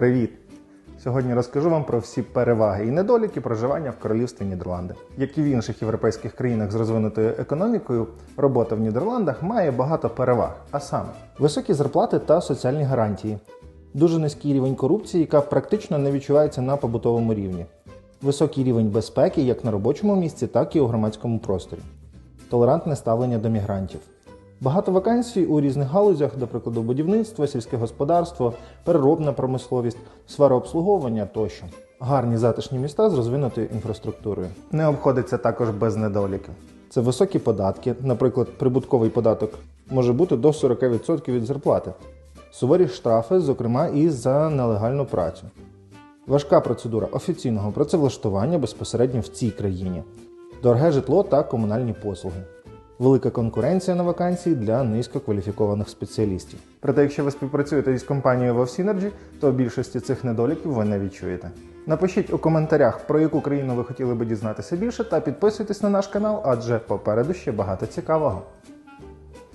Привіт! Сьогодні розкажу вам про всі переваги і недоліки проживання в королівстві Нідерланди. Як і в інших європейських країнах з розвинутою економікою, робота в Нідерландах має багато переваг, а саме високі зарплати та соціальні гарантії, дуже низький рівень корупції, яка практично не відчувається на побутовому рівні, високий рівень безпеки як на робочому місці, так і у громадському просторі, толерантне ставлення до мігрантів. Багато вакансій у різних галузях, до прикладу, будівництво, сільське господарство, переробна промисловість, сфера обслуговування тощо. Гарні затишні міста з розвинутою інфраструктурою. Не обходиться також без недоліків. Це високі податки, наприклад, прибутковий податок може бути до 40% від зарплати, суворі штрафи, зокрема і за нелегальну працю. Важка процедура офіційного працевлаштування безпосередньо в цій країні, дороге житло та комунальні послуги. Велика конкуренція на вакансії для низькокваліфікованих спеціалістів. Проте, якщо ви співпрацюєте із компанією Synergy, то більшості цих недоліків ви не відчуєте. Напишіть у коментарях, про яку країну ви хотіли би дізнатися більше, та підписуйтесь на наш канал, адже попереду ще багато цікавого.